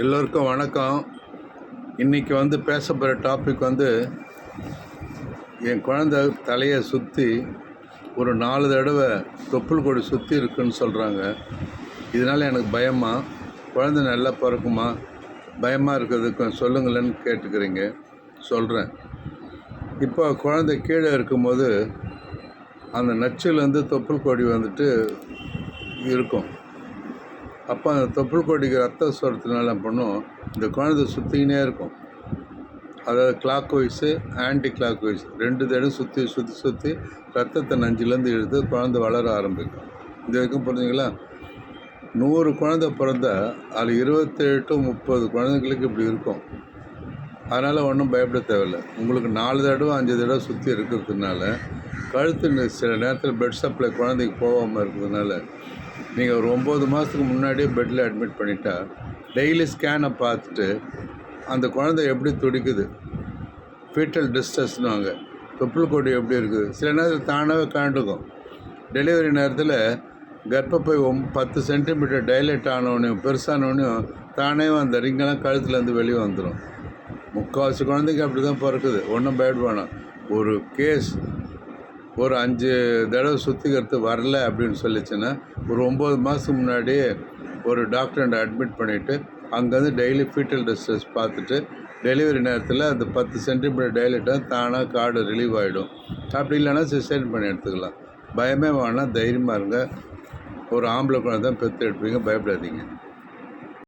எல்லோருக்கும் வணக்கம். இன்றைக்கி வந்து பேச போகிற டாபிக் வந்து என் குழந்தை தலையை சுற்றி ஒரு நாலு தடவை தொப்புள் கொடி சுற்றி இருக்குன்னு சொல்கிறாங்க இதனால் எனக்கு பயமா? குழந்தை நல்லா பிறக்குமா? பயமாக இருக்கிறதுக்கு சொல்லுங்களேன்னு கேட்டுக்கிறீங்க. சொல்கிறேன் இப்போ குழந்தை கீழே இருக்கும்போது அந்த நச்சுலேருந்து தொப்புள் கொடி வந்துட்டு இருக்கும். அப்போ அந்த தொப்புள் கொடிக்கு ரத்த சுரத்தினால என்ன பண்ணும். இந்த குழந்தை சுற்றிக்கினே இருக்கும். அதாவது clockwise anticlockwise ரெண்டு தடவை சுற்றி சுற்றி சுற்றி ரத்தத்தை நஞ்சிலேருந்து எடுத்து குழந்தை வளர ஆரம்பிக்கும். இது வரைக்கும் புரிஞ்சுங்களா? நூறு குழந்தை பிறந்தா அதில் இருபத்தேழு டு முப்பது குழந்தைங்களுக்கு இப்படி இருக்கும். அதனால் ஒன்றும் பயப்பட தேவையில்லை. உங்களுக்கு நாலு தடவை அஞ்சு தடவை சுற்றி இருக்கிறதுனால கழுத்து சில நேரத்தில் பெட் சப்ளை குழந்தைக்கு போகாமல் இருக்கிறதுனால நீங்கள் ஒரு ஒம்பது மாதத்துக்கு முன்னாடியே பெட்டில் அட்மிட் பண்ணிட்டா டெய்லி ஸ்கேனை பார்த்துட்டு அந்த குழந்தை எப்படி துடிக்குது? ஃபீட்டல் டிஸ்டஸ்னுவாங்க தொப்புள் கொடி எப்படி இருக்குது? சில நேரத்தில் தானாகவே காண்டுக்கும் டெலிவரி நேரத்தில் கர்ப்பப்பை ஒம் பத்து சென்டிமீட்டர் டைலேட் ஆனவனையும் பெருசானவனையும் தானே அந்த ரிங்கெல்லாம் கழுத்துலேருந்து வெளியே வந்துடும் முக்கால்வாசி குழந்தைக்கு அப்படி தான் பிறக்குது. ஒன்றும் பயப்பட வேணாம் ஒரு கேஸ் ஒரு அஞ்சு தடவை சுத்திகரித்து வரல அப்படின்னு சொல்லிச்சுன்னா ஒரு ஒம்பது மாதத்துக்கு முன்னாடியே ஒரு டாக்டர்கிட்ட அட்மிட் பண்ணிவிட்டு அங்கேருந்து டெய்லி ஃபீட்டல் டிஸ்ட்ரெஸ் பார்த்துட்டு டெலிவரி நேரத்தில் அந்த பத்து சென்டிமீட்டர் டைலட்டாக தானாக கார்டு ரிலீவ் ஆகிடும் அப்படி இல்லைன்னா சிசைன் பண்ணி எடுத்துக்கலாம். பயமே வேணால் தைரியமாக இருங்க. ஒரு ஆம்பளை குழந்தை தான் பெற்று எடுப்பீங்க பயப்படாதீங்க.